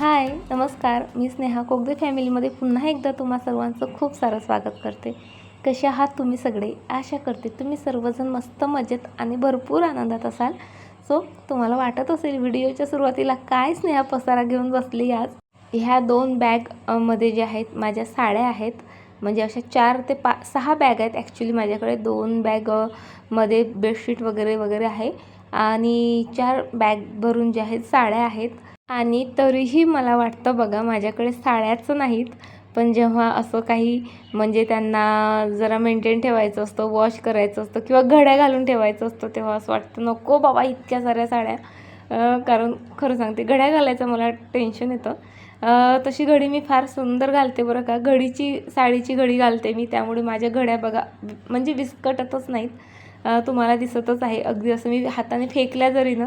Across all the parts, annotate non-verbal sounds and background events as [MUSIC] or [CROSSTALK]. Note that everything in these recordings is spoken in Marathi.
हाय नमस्कार. मी स्नेहा कोगदे फॅमिलीमध्ये पुन्हा एकदा तुम्हा सर्वांचं खूप सारं स्वागत करते. कसे आहात तुम्ही सगळे? आशा करते तुम्ही सर्वजण मस्त मजेत आणि भरपूर आनंदात असाल. सो तुम्हाला वाटत असेल व्हिडिओच्या सुरुवातीला काय स्नेहा पसारा घेऊन बसली आज? ह्या दोन बॅगमध्ये जे आहेत माझ्या साड्या आहेत. म्हणजे अशा चार ते पा सहा बॅग आहेत. ॲक्च्युली माझ्याकडे दोन बॅगमध्ये बेडशीट वगैरे वगैरे आहे. आणि चार बॅग भरून जे आहेत साड्या आहेत. आणि तरीही मला वाटतं बघा माझ्याकडे साड्याच नाहीत पण जेव्हा असं काही म्हणजे त्यांना जरा मेंटेन ठेवायचं असतं वॉश करायचं असतं किंवा घड्या घालून ठेवायचं असतं तेव्हा असं वाटतं नको बाबा इतक्या साऱ्या साड्या. कारण खरं सांगते घड्या घालायचं मला टेन्शन येतं. तशी घडी मी फार सुंदर घालते बरं का. घडीची साडीची घडी घालते मी त्यामुळे माझ्या घड्या बघा म्हणजे विस्कटतच नाहीत. तुम्हाला दिसतच आहे. अगदी असं मी हाताने फेकल्या जरी ना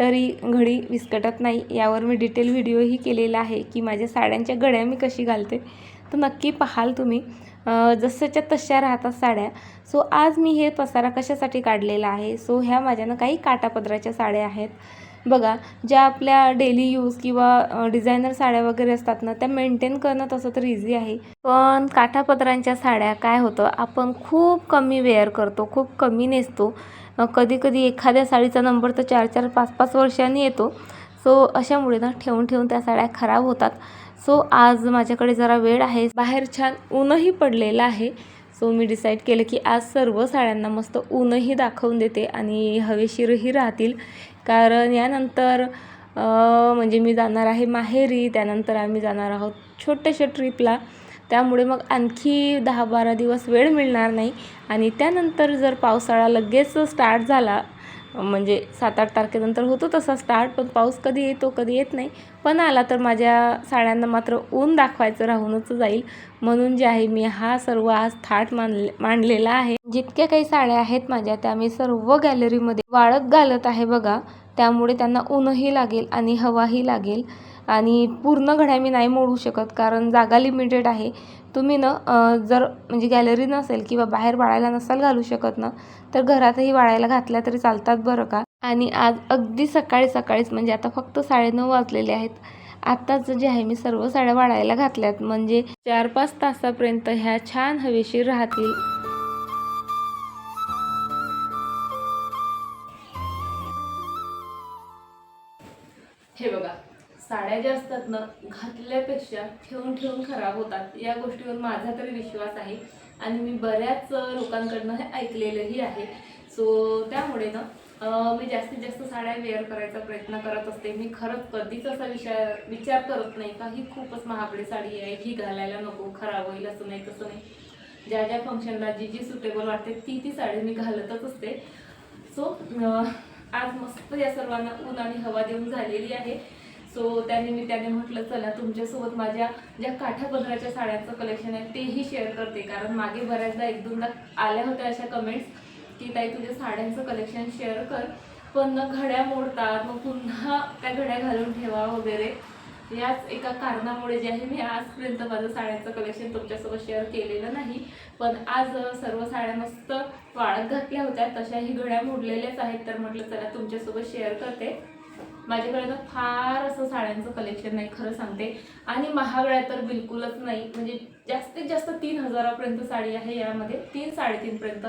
तरी घडी विस्कटत नाही. यावर मी डिटेल व्हिडिओही केलेला आहे की माझ्या साड्यांच्या घड्या मी कशी घालते. तर नक्की पाहाल तुम्ही. जसंच्या तशा राहतात साड्या. सो आज मी हे पसारा कशासाठी काढलेला आहे? सो ह्या माझ्यानं काही काटापदराच्या साड्या आहेत. बघा ज्या आपल्या डेली यूज किंवा डिझायनर साड्या वगैरे असतात ना त्या मेंटेन करणं तसं तर इझी आहे. पण काठापदरांच्या साड्या काय होतं? आपण खूप कमी वेअर करतो खूप कमी नेसतो. कधीकधी एखाद्या साडीचा नंबर तर चार चार पाच पाच वर्षांनी येतो. सो अशामुळे ना ठेवून ठेवून त्या साड्या खराब होतात. सो आज माझ्याकडे जरा वेळ आहे. बाहेर छान ऊनही पडलेलं आहे. सो मी डिसाईड केलं की आज सर्व साड्यांना मस्त ऊनही दाखवून देते आणि हवेशीरही राहतील. कारण यानंतर म्हणजे मी जाणार आहे माहेरी. त्यानंतर आम्ही जाणार आहोत छोट्याशा ट्रिपला त्यामुळे मग आणखी दहा बारा दिवस वेळ मिळणार नाही. आणि त्यानंतर जर पावसाळा लगेच स्टार्ट झाला म्हणजे सात आठ तारखेनंतर होतो तसा स्टार्ट पण पाऊस कधी येतो कधी येत नाही. पण आला तर माझ्या साड्यांना मात्र ऊन दाखवायचं राहूनच जाईल. म्हणून जे आहे मी हा सर्व आज थाट मानले मांडलेला आहे. जितक्या काही साड्या आहेत माझ्या त्या मी सर्व गॅलरीमध्ये वाळत घालत आहे बघा. त्यामुळे त्यांना ऊनही लागेल आणि हवाही लागेल. आणि पूर्ण घड्या मी नाही मोडू शकत कारण जागा लिमिटेड आहे. तुम्ही ना जर म्हणजे गॅलरी नसेल किंवा बाहेर वाळायला नसाल घालू शकत ना तर घरातही वाळायला घातल्या तरी चालतात बरं का? आणि आज अगदी सकाळी सकाळीच म्हणजे आता फक्त साडेनऊ वाजलेले आहेत आत्ताच जे आहे मी सर्व साड्या वाळायला घातल्यात. म्हणजे चार पाच तासापर्यंत ह्या छान हवेशीर राहतील. हे बघा साड्या ज्या असतात ना घातल्यापेक्षा ठेवून ठेवून खराब होतात. या गोष्टीवर माझा तरी विश्वास आहे. आणि मी बऱ्याच लोकांकडनं हे ऐकलेलंही आहे. सो त्यामुळे ना मी जास्तीत जास्त साड्या वेअर करायचा प्रयत्न करत असते. मी खरंच कधीच असा विचार विचार करत नाही का ही खूपच महागडी साडी आहे ही घालायला नको खराब होईल असं नाही तसं नाही. ज्या ज्या फंक्शनला जी जी सुटेबल वाटते ती ती साडी मी घालतच असते. सो आज मस्त या सर्वांना ऊन आणि हवा देऊन झालेली आहे. सो त्यानिमित्ताने म्हटलं चला तुमच्यासोबत माझ्या ज्या काठापदराच्या साड्यांचं कलेक्शन आहे तेही शेअर करते. कारण मागे बऱ्याचदा एक दोनदा आल्या होत्या अशा कमेंट्स की ताई तुझ्या साड्यांचं कलेक्शन शेअर कर पण घड्या मोडतात मग पुन्हा त्या घड्या घालून ठेवा वगैरे. याच एका कारणामुळे जे आहे मी आजपर्यंत माझं साड्यांचं कलेक्शन तुमच्यासोबत शेअर केलेलं नाही. पण आज सर्व साड्या मस्त वाळत घातल्या होत्या तशाही घड्या मोडलेल्याच आहेत. तर म्हटलं चला तुमच्यासोबत शेअर करते. माझ्याकडे ना फार असं साड्यांचं कलेक्शन नाही खरं सांगते. आणि महागड्या तर बिलकुलच नाही. म्हणजे जास्तीत जास्त तीन हजारापर्यंत साडी आहे यामध्ये. तीन साडेतीनपर्यंत.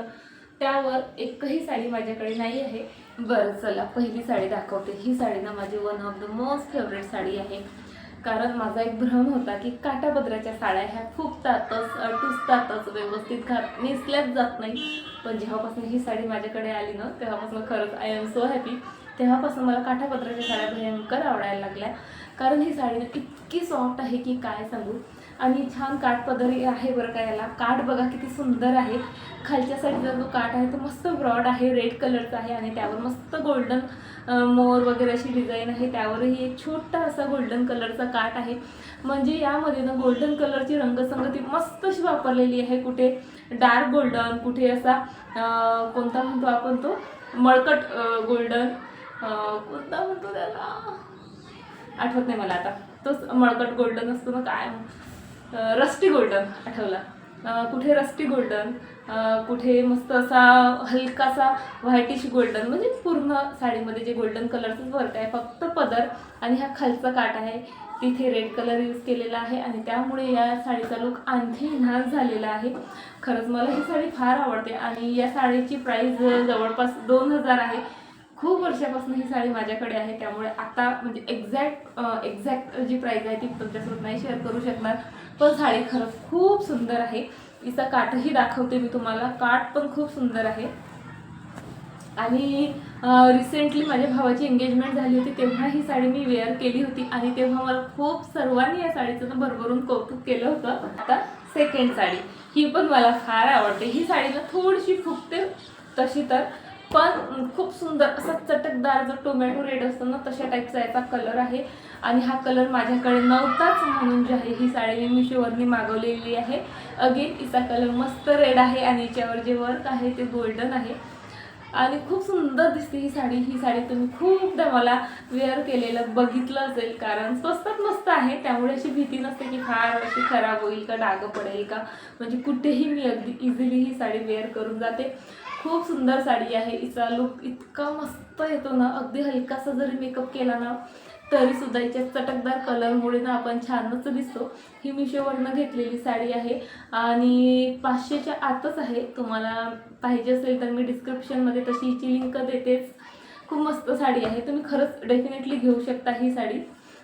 त्यावर एकही साडी माझ्याकडे नाही आहे. बरं चला. पहिली साडी दाखवते. ही साडी ना माझी one of the most favourite sari आहे. कारण माझा एक भ्रम होता की काटापदराच्या साड्या ह्या फुगतातच टुसतातच टुचतातच व्यवस्थित घात नेसल्याच जात नाही. पण जेव्हापासून ही साडी माझ्याकडे आली ना तेव्हापासून खरंच आय एम सो हॅपी तेव्हापासून मला काठापत्राच्या साड्या भयंकर आवडायला लागल्या. कारण ही साडी इतकी सॉफ्ट आहे की काय सांगू? आणि छान काठपदरी आहे बरं का याला. काठ बघा किती सुंदर आहे. खालच्या साईडचा जो काठ आहे तो मस्त ब्रॉड आहे रेड कलरचा आहे आणि त्यावर मस्त गोल्डन मोर वगैरे अशी डिझाईन आहे. त्यावरही एक छोटा असा गोल्डन कलरचा काठ आहे. म्हणजे यामध्ये ना गोल्डन कलरची रंगसंगती मस्त अशी वापरलेली आहे. कुठे डार्क गोल्डन कुठे असा कोणता म्हणतो आपण तो? मळकट गोल्डन कोणता म्हणतो त्याला? आठवत नाही मला आता. तोच मळकट गोल्डन असतो ना काय? रस्टी गोल्डन आठवला. कुठे रस्टी गोल्डन कुठे मस्त असा हलकासा व्हायटिश गोल्डन म्हणजे पूर्ण साडीमध्ये जे गोल्डन कलरचंच वर्क आहे फक्त पदर आणि हा खालचा काट आहे. तिथे रेड कलर यूज केलेला आहे आणि त्यामुळे या साडीचा लुक आणखी इन्हान्स झालेला आहे. खरंच मला ही साडी फार आवडते आणि या साडीची प्राईस जवळपास दोन हजार आहे. खूप वर्षापासून ही साडी माझ्याकडे आहे त्यामुळे आता म्हणजे एक्झॅक्ट एक्झॅक्ट जी प्राईज आहे ती तुमच्यासोबत नाही शेअर करू शकणार. पण साडी खरंच खूप सुंदर आहे. तिचा काठही दाखवते मी तुम्हाला. काठ पण खूप सुंदर आहे. आणि रिसेंटली माझ्या भावाची एंगेजमेंट झाली होती तेव्हा ही साडी मी वेअर केली होती. आणि तेव्हा मला खूप सर्वांनी या साडीचं ना भरभरून कौतुक केलं होतं. आता सेकंड साडी. ही पण मला फार आवडते. ही साडीला थोडीशी फुकते तशी तर. पण खूप सुंदर असा चटकदार जो टोमॅटो रेड असतो ना तशा टाईपचा याचा कलर आहे. आणि हा कलर माझ्याकडे नव्हताच म्हणून जी आहे ही साडी मी मिशोवरनी मागवलेली आहे. अगेन हिचा कलर मस्त रेड आहे आणि याच्यावर जे वर्क आहे ते गोल्डन आहे. आणि खूप सुंदर दिसते ही साडी. ही साडी तुम्ही खूपदा मला वेअर केलेलं बघितलं असेल कारण स्वस्तात मस्त आहे. त्यामुळे अशी भीती नसते की फार अशी खराब होईल का डाग पडेल का. म्हणजे कुठेही मी अगदी इझिली ही साडी वेअर करून जाते. खूप सुंदर साडी आहे. हिचा लुक इतका मस्त येतो ना. अगदी हलकासा जरी मेकअप केला ना तरी सुद्धा हिच्या चटकदार कलरमुळे ना आपण छानच दिसतो. ही मिशोवरनं घेतलेली साडी आहे. आणि पाचशेच्या आतच आहे. तुम्हाला पाहिजे असेल तर मी डिस्क्रिप्शनमध्ये तशी हिची लिंक देतेच. खूप मस्त साडी आहे. तुम्ही खरंच डेफिनेटली घेऊ शकता ही साडी.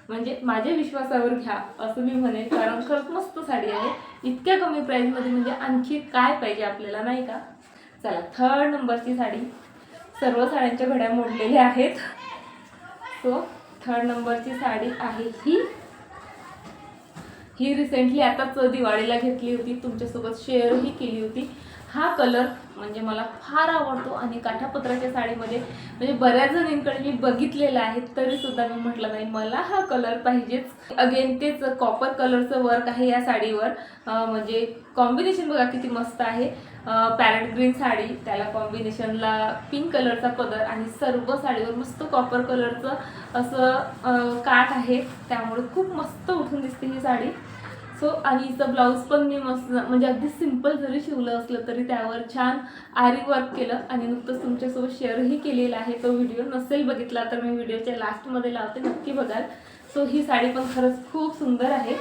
म्हणजे माझ्या विश्वासावर घ्या असं मी म्हणेन. कारण खरंच मस्त साडी आहे. इतक्या कमी प्राईजमध्ये म्हणजे आणखी काय पाहिजे आपल्याला नाही का? चला थर्ड नंबरची साडी. सर्व साड्यांच्या घड्या मोडलेल्या आहेत. सो थर्ड नंबरची साडी आहे ही. ही रिसेंटली आताच दिवाळीला घेतली होती. तुमच्यासोबत शेअरही केली होती. हा कलर म्हणजे मला फार आवडतो आणि काठापत्राच्या साडीमध्ये म्हणजे बऱ्याच जणींकडे मी बघितलेला आहे तरी सुद्धा मी म्हटलं नाही मला हा कलर पाहिजेच. अगेन तेच कॉपर कलरचं वर्क आहे या साडीवर. म्हणजे कॉम्बिनेशन बघा किती मस्त आहे. पॅरेट ग्रीन साडी त्याला कॉम्बिनेशनला पिंक कलरचा पदर आणि सर्व साडीवर मस्त कॉपर कलरचं असं काठ आहे. त्यामुळे खूप मस्त उठून दिसते ही साडी. सो आणि हिचं ब्लाऊज पण मी मस्त म्हणजे अगदी सिंपल जरी शिवलं असलं तरी त्यावर छान आरी वर्क केलं. आणि नुकतंच तुमच्यासोबत शेअरही केलेला आहे तो व्हिडिओ नसेल बघितला तर मी व्हिडिओच्या लास्टमध्ये लावते. नक्की बघाल. सो ही साडी पण खरंच खूप सुंदर आहे.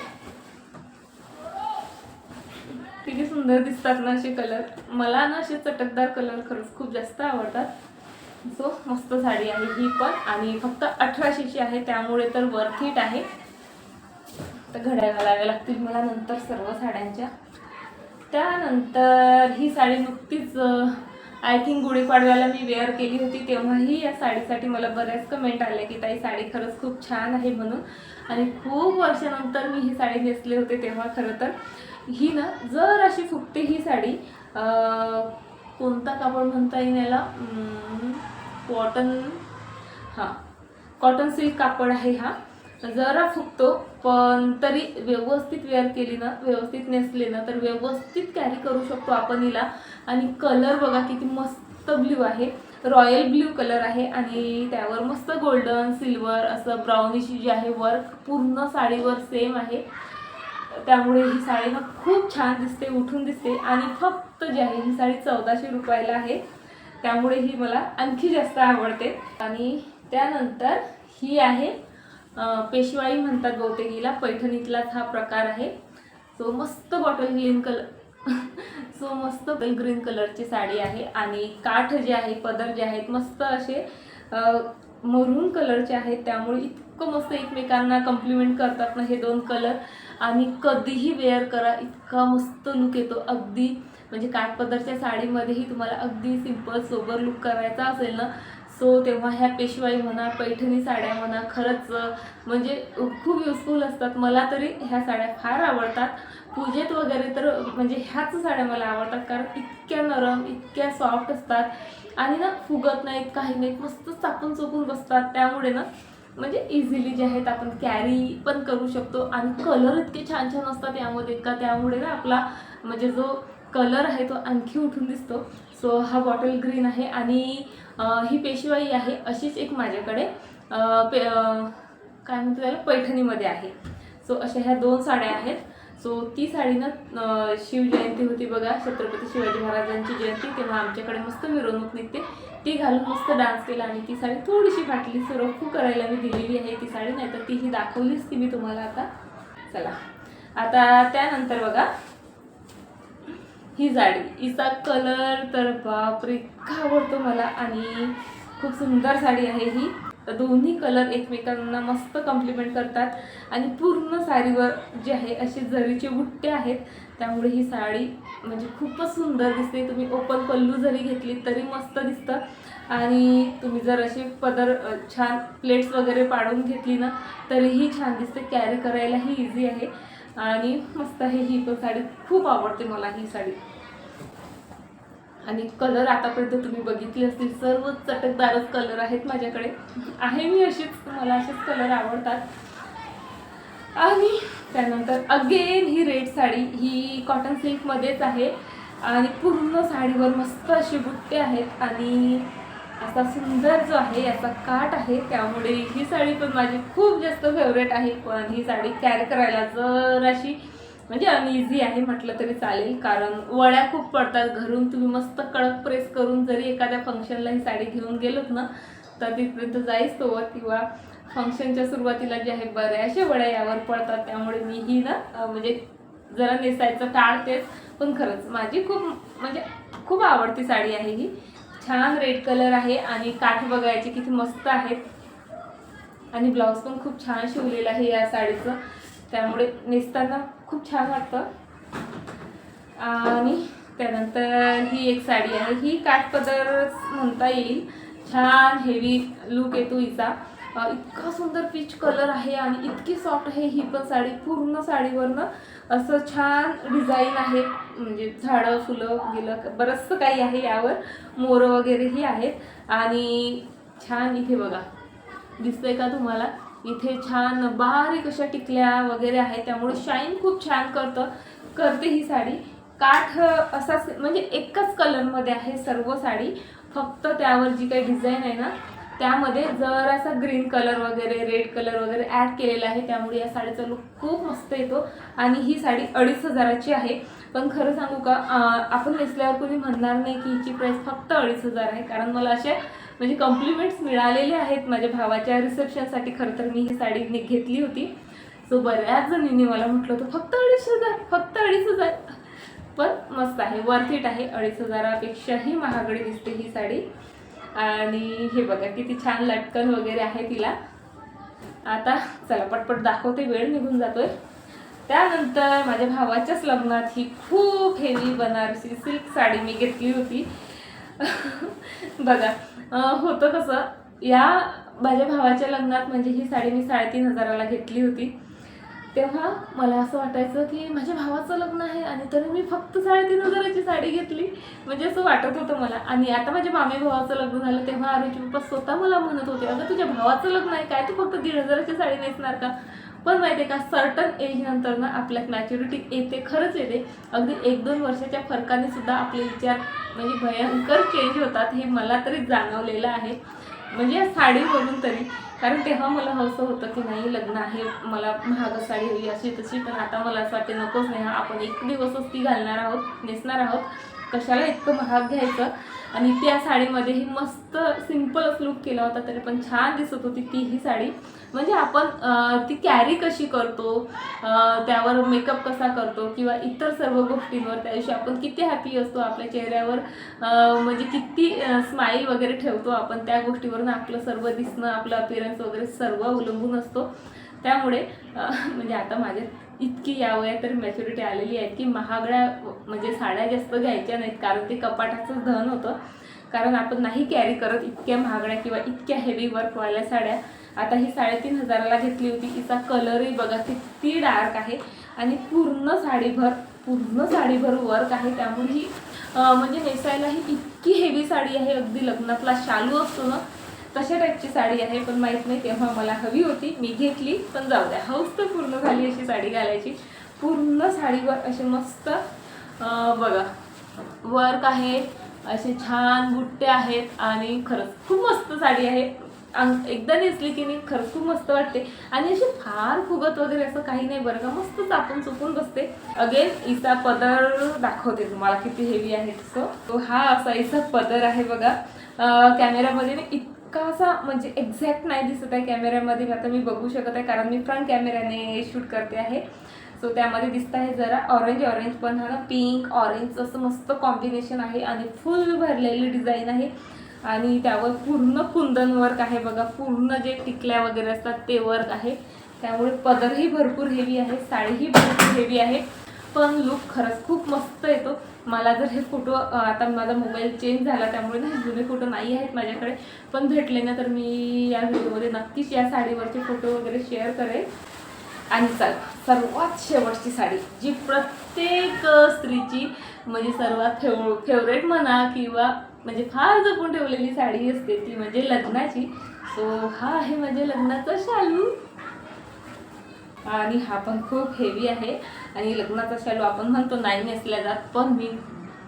किती सुंदर दिसतात ना असे कलर मला ना असे चटकदार कलर खरंच खूप जास्त आवडतात. सो मस्त साडी आहे ही पण. आणि फक्त अठराशेची आहे त्यामुळे तर वर्थ इट आहे. तर घड्या घालाव्या लागतील मला नंतर सर्व साड्यांच्या. त्यानंतर ही साडी नुकतीच आय थिंक गुढीपाडव्याला मी वेअर केली होती. तेव्हाही या साडीसाठी मला बऱ्याच कमेंट आल्या की ताई साडी खरंच खूप छान आहे म्हणून. आणि खूप वर्षानंतर मी ही साडी नेसले होते तेव्हा खरं तर. ही ना जर अशी फुगते ही साडी कोणता कापड म्हणता येईल याला? कॉटन हां कॉटन सिल्क कापड आहे हा. जरा फुगतो पण तरी व्यवस्थित वेअर केली ना व्यवस्थित नेसले ना तर व्यवस्थित कॅरी करू शकतो आपण हिला. आणि कलर बघा किती मस्त ब्ल्यू आहे. रॉयल ब्ल्यू कलर आहे आणि त्यावर मस्त गोल्डन सिल्वर असं ब्राउनिश जे आहे वर्क पूर्ण साडीवर सेम आहे. त्यामुळे ही साडी ना खूप छान दिसते उठून दिसते. आणि फक्त जी आहे ही साडी चौदाशे रुपयाला आहे. त्यामुळे ही मला आणखी जास्त आवडते. आणि त्यानंतर ही आहे पेशवाई म्हणतात बहुतेक हिला पैठणीतलाच हा प्रकार आहे. सो मस्त बॉटल ग्रीन कलर सो मस्त ग्रीन कलरची साडी आहे. आणि काठ जे आहे पदर जे आहेत मस्त असे मरून कलरचे आहेत. त्यामुळे इतकं मस्त एकमेकांना कम्प्लिमेंट करतात ना हे दोन कलर आणि कधीही वेअर करा इतका मस्त लुक येतो. अगदी म्हणजे काठपदरच्या साडीमध्येही तुम्हाला अगदी सिंपल सोबर लुक करायचा असेल ना सो तेव्हा ह्या पेशवाई म्हणा पैठणी साड्या म्हणा खरंच म्हणजे खूप युजफुल असतात. मला तरी ह्या साड्या फार आवडतात. पूजेत वगैरे तर म्हणजे ह्याच साड्या मला आवडतात कारण इतक्या नरम इतक्या सॉफ्ट असतात. आणि ना फुगत नाहीत काही नाहीत मस्त चापून चोपून बसतात. त्यामुळे ना म्हणजे इझिली जे आहेत आपण कॅरी पण करू शकतो. आणि कलर इतके छान छान असतात यामध्ये का त्यामुळे ना आपला म्हणजे जो कलर आहे तो आणखी उठून दिसतो. सो हा बॉटल ग्रीन आहे आणि ही पेशवाई आहे अशीच एक माझ्याकडे. पे काय म्हणतो त्याला? पैठणीमध्ये आहे. सो अशा ह्या दोन साड्या आहेत. सो ती साडी ना शिवजयंती होती बघा. छत्रपती शिवाजी महाराजांची जयंती. तेव्हा आमच्याकडे मस्त मिरवणूक निघते. ती घालून मस्त डान्स केला आणि ती साडी थोडीशी फाटली. सो रफू करायला मी दिलेली आहे ती साडी नाही तर तीही दाखवलीच ती मी तुम्हाला आता. चला. आता त्यानंतर बघा. ही साडी. हिचा कलर तर बापरे इतका आवडतो मला. आणि खूप सुंदर साडी आहे ही. तर दोन्ही कलर एकमेकांना मस्त कॉम्प्लिमेंट करतात. आणि पूर्ण साडीवर जे आहे असे जरीचे बुट्टे आहेत त्यामुळे ही साडी म्हणजे खूपच सुंदर दिसते. तुम्ही ओपन पल्लू जरी घेतली तरी मस्त दिसतं. आणि तुम्ही जर असे पदर छान प्लेट्स वगैरे पाडून घेतली ना तरीही छान दिसते. कॅरी करायलाही इझी आहे. आणि मस्त आहे ही पण साडी. खूप आवडते मला ही साडी. आणि कलर आतापर्यंत तुम्ही बघितले असतील सर्व चटकदारच कलर आहेत माझ्याकडे. आहे मी अशीच मला असेच कलर आवडतात. आणि त्यानंतर अगेन ही रेड साडी ही कॉटन सिल्कमध्येच आहे. आणि पूर्ण साडीवर मस्त असे बुट्टे आहेत आणि असा सुंदर जो आहे याचा काठ आहे. त्यामुळे ही साडी पण माझी खूप जास्त फेवरेट आहे. पण ही साडी कॅरी करायला जराशी म्हणजे अनइझी आहे म्हटलं तरी चालेल कारण वळ्या खूप पडतात घरून तुम्ही मस्त कडक प्रेस करून जरी एखाद्या फंक्शनला ही साडी घेऊन गेलोत ना तर तिथपर्यंत जाईच तो किंवा फंक्शनच्या सुरुवातीला जे आहे बऱ्याचशा वड्या यावर पडतात त्यामुळे मी ही ना म्हणजे जरा नेसायचं टाळतेच पण खरंच माझी खूप म्हणजे खूप आवडती साडी आहे ही. छान रेड कलर आहे आणि काठ बघायचे किती मस्त आहेत. आणि ब्लाऊज पण खूप छान शिवलेलं आहे या साडीचं. त्यामुळे नेसताना खूप छान वाटतं. आणि त्यानंतर ही एक साडी आहे. ही काठपदर म्हणता येईल. छान हेवी लुक येतो हिचा. इतका सुंदर पीच कलर आहे आणि इतकी सॉफ्ट आहे ही पण साडी. पूर्ण साडीवरनं असं छान डिझाईन आहे. म्हणजे झाडं फुलं गेलं बरंचसं काही आहे यावर. मोरं वगैरेही आहेत. आणि छान इथे बघा. दिसतंय का तुम्हाला? इथे छान बारीक अशा टिकल्या वगैरे आहेत त्यामुळे शाईन खूप छान करतं करते ही साडी. काठ असा म्हणजे एकच कलरमध्ये आहे सर्व साडी. फक्त त्यावर जी काही डिझाईन आहे ना त्यामध्ये जरासा ग्रीन कलर वगैरे रेड कलर वगैरे ॲड केलेला आहे. त्यामुळे या साडीचा लुक खूप मस्त येतो. आणि ही साडी अडीच हजाराची आहे. पण खरं सांगू का आपण नेसल्यावर कोणी म्हणणार नाही की हिची प्राईस फक्त अडीच हजार आहे. कारण मला असे म्हणजे कॉम्प्लिमेंट्स मिळालेले आहेत माझ्या भावाच्या रिसेप्शनसाठी खरं तर मी ही साडी नि- घेतली होती. सो बऱ्याच जणींनी मला म्हटलं होतं फक्त अडीच हजार फक्त अडीच हजार. पण मस्त आहे वर्थ इट आहे. अडीच हजारापेक्षाही महागडी दिसते ही साडी. आणि हे बघा किती छान लटकन वगैरे आहे तिला. आता चला पटपट दाखवते वेळ निघून जातोय. त्यानंतर माझ्या भावाच्याच लग्नात ही खूप हेवी बनारसी सिल्क साडी मी घेतली होती. [LAUGHS] बघा होतं कसं या माझ्या भावाच्या लग्नात म्हणजे ही साडी मी साडेतीन हजाराला घेतली होती. तेव्हा मला असं वाटायचं की माझ्या भावाचं लग्न आहे आणि तरी मी फक्त साडेतीन हजाराची साडी घेतली. म्हणजे असं वाटत होतं मला. आणि आता माझ्या मामे भावाचं लग्न झालं तेव्हा आरोग्य पप्पा स्वतः मला म्हणत होते अगं तुझ्या भावाचं लग्न आहे काय तू फक्त दीड हजाराची साडी नेसणार का? पण माहिती आहे का सर्टन एज नंतर ना आपल्यात मॅच्युरिटी येते खरंच येते. अगदी एक दोन वर्षाच्या फरकाने सुद्धा आपले विचार म्हणजे भयंकर चेंज होतात हे मला तरी जाणवलेलं आहे. म्हणजे या साडीवरून तरी कारण तेव्हा मला हवंसं होतं की नाही लग्न आहे मला महाग साडी हवी अशी तशी पण आता मला असं वाटते नकोच नाही आपण एक दिवसच ती घालणार आहोत नेसणार आहोत. कशाला इतकं महाग घ्यायचं? आणि त्या साडीमध्ये ही मस्त सिम्पलच लुक केला होता तरी पण छान दिसत होती ती ही साडी. म्हणजे आपण ती कॅरी कशी करतो त्यावर मेकअप कसा करतो किंवा इतर सर्व गोष्टींवर त्या दिवशी आपण किती हॅपी असतो आपल्या चेहऱ्यावर म्हणजे किती स्माईल वगैरे ठेवतो आपण त्या गोष्टीवरून आपलं सर्व दिसणं आपलं अपिअरन्स वगैरे सर्व अवलंबून असतो. त्यामुळे म्हणजे आता माझ्या इतकी या वयात तर मॅच्युरिटी आलेली आहे. की महागड्या म्हणजे साड्या जास्त घ्यायच्या नाहीत कारण ते कपाटाचं धन होतं. कारण आपण नाही कॅरी करत इतक्या महागड्या किंवा इतक्या हेवी वर्कवाल्या साड्या. आता ही साडेतीन हजाराला घेतली होती. तिचा कलरही बघा किती डार्क आहे. आणि पूर्ण साडीभर पूर्ण साडीभर वर्क आहे. त्यामुळे ही म्हणजे नेसायला ही इतकी हेवी साडी आहे. अगदी लग्नातला शालू असतो ना तशा टाईपची साडी आहे पण माहीत नाही तेव्हा मला हवी होती. मी घेतली पण जाऊ द्या. हौस तर पूर्ण झाली अशी साडी घालायची. पूर्ण साडीवर असे मस्त बघा वर्क आहे असे छान बुट्टे आहेत आणि खरंच खूप मस्त साडी आहे. अंग- एकदा नेसली की नाही खरंच खूप मस्त वाटते. आणि अशी फार फुगत वगैरे असं काही नाही बरं का मस्त चापून चुकून बसते. अगेन इसा पदर दाखवते तुम्हाला किती हेवी आहे तसं तो हा असा इसा पदर आहे बघा. कॅमेरामध्ये कॅमेऱ्यामध्ये इत इतका असा म्हणजे एक्झॅक्ट नाही दिसत आहे कॅमेऱ्यामध्ये आता मी बघू शकत आहे कारण मी फ्रंट कॅमेऱ्याने शूट करते आहे. सो त्यामध्ये दिसत आहे जरा ऑरेंज ऑरेंज पण हा ना पिंक ऑरेंज असं मस्त कॉम्बिनेशन आहे आणि फुल भरलेली डिझाईन आहे. आणि त्यावर पूर्ण कुंदन वर्क आहे बघा पूर्ण जे टिकल्या वगैरे असतात ते वर्क आहे. त्यामुळे पदरही भरपूर हेवी आहे साडीही भरपूर हेवी आहे. पण लुक खरंच खूप मस्त येतो. मला जर हे फोटो आता माझा मोबाईल चेंज झाला त्यामुळे ना हे जुने फोटो नाही आहेत माझ्याकडे. पण भेटले ना तर मी या व्हिडिओमध्ये नक्कीच या साडीवरचे फोटो वगैरे शेअर करेन. आणि चाल सर्वात शेवटची साडी जी प्रत्येक स्त्रीची म्हणजे सर्वात फेव फेवरेट म्हणा किंवा म्हणजे फार जपून ठेवलेली साडी असते ती म्हणजे लग्नाची. सो हा आहे म्हणजे लग्नाचा शालू. आणि हा पण खूप हेवी आहे. आणि लग्नाचा शालू आपण म्हणतो नाही नेसल्या जात पण मी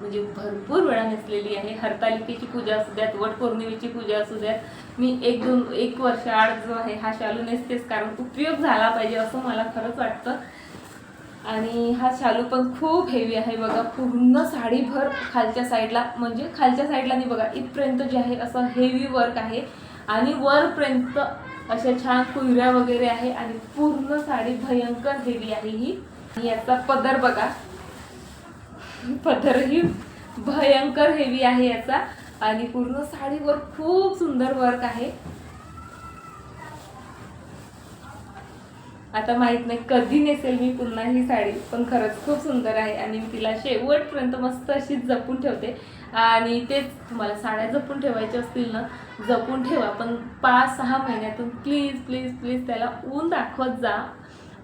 म्हणजे भरपूर वेळा नेसलेली आहे. हरतालिकेची पूजा असू द्यात वट पौर्णिमेची पूजा असू द्यात मी एक दोन एक वर्ष आड जो आहे हा शालू नेसतेच कारण उपयोग झाला पाहिजे असं मला खरंच वाटतं. आणि हा शालू पण खूप हेवी आहे बघा. पूर्ण साडीभर खालच्या साईडला म्हणजे खालच्या साईडला नाही बघा इथपर्यंत जे आहे असं हेवी वर्क आहे. आणि वरपर्यंत अशा छान कुयऱ्या वगैरे आहे आणि पूर्ण साडी भयंकर हेवी आहे ही. आणि याचा पदर बघा. पदरही भयंकर हेवी आहे याचा. आणि पूर्ण साडीवर खूप सुंदर वर्क आहे. आता माहीत नाही कधी नेसेल मी पुन्हा ही साडी पण खरंच खूप सुंदर आहे आणि मी तिला शेवटपर्यंत मस्त अशी जपून ठेवते. आणि तेच तुम्हाला साड्या जपून ठेवायच्या असतील ना जपून ठेवा पण पाच सहा महिन्यातून प्लीज प्लीज प्लीज त्याला ऊन दाखवत जा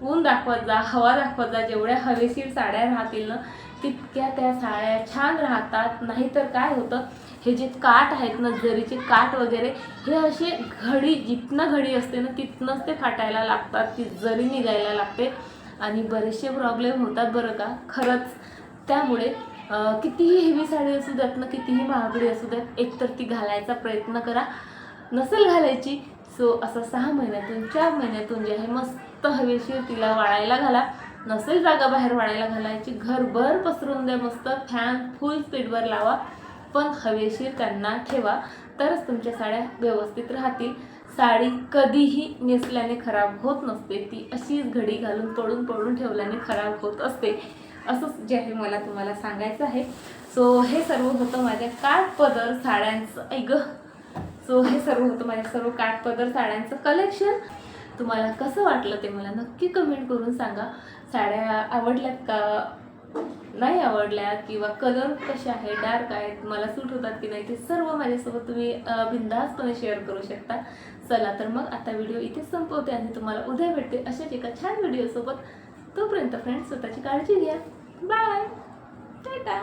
ऊन दाखवत जा हवा दाखवत जा जेवढ्या हवेशीर साड्या राहतील ना तितक्या त्या साड्या छान राहतात. नाहीतर काय होतं हे जे काठ आहेत ना जरीचे काठ वगैरे हे असे घडी जिथनं घडी असते ना तिथनंच ते फाटायला लागतात. ती जरी निघायला लागते. आणि बरेचसे प्रॉब्लेम होतात बरं का. खरंच त्यामुळे कितीही हेवी साडी असू द्यात ना कितीही महागडी असू द्यात एकतर ती घालायचा प्रयत्न करा. नसेल घालायची सो असं सहा महिन्यातून चार महिन्यातून जे आहे मस्त हवेशीर तिला वाळायला घाला. नसेल जागा बाहेर वाढायला घालायची घरभर पसरून द्या मस्त फॅन फुल स्पीडवर लावा. पण हवेशीर त्यांना ठेवा तरच तुमच्या साड्या व्यवस्थित राहतील. साडी कधीही नेसल्याने खराब होत नसते ती अशीच घडी घालून पडून पडून ठेवल्याने खराब होत असते. असंच जे आहे मला तुम्हाला सांगायचं आहे. सो हे सर्व होतं माझ्या काठपदर साड्यांचं ऐक सो हे सर्व होतं माझ्या सर्व काठपदर साड्यांचं कलेक्शन तुम्हाला कसं वाटलं ते मला नक्की कमेंट करून सांगा. साड्या आवडल्यात का? नाही आवडल्या किंवा कलर कसे आहे डार्क आहेत मला सूट होतात की नाही ते सर्व माझ्यासोबत तुम्ही बिंदासपणे शेअर करू शकता. चला तर मग आता व्हिडिओ इथे संपवते आणि तुम्हाला उद्या भेटते अशाच एका छान व्हिडिओसोबत तोपर्यंत फ्रेंड्स स्वतःची काळजी घ्या. बाय टाटा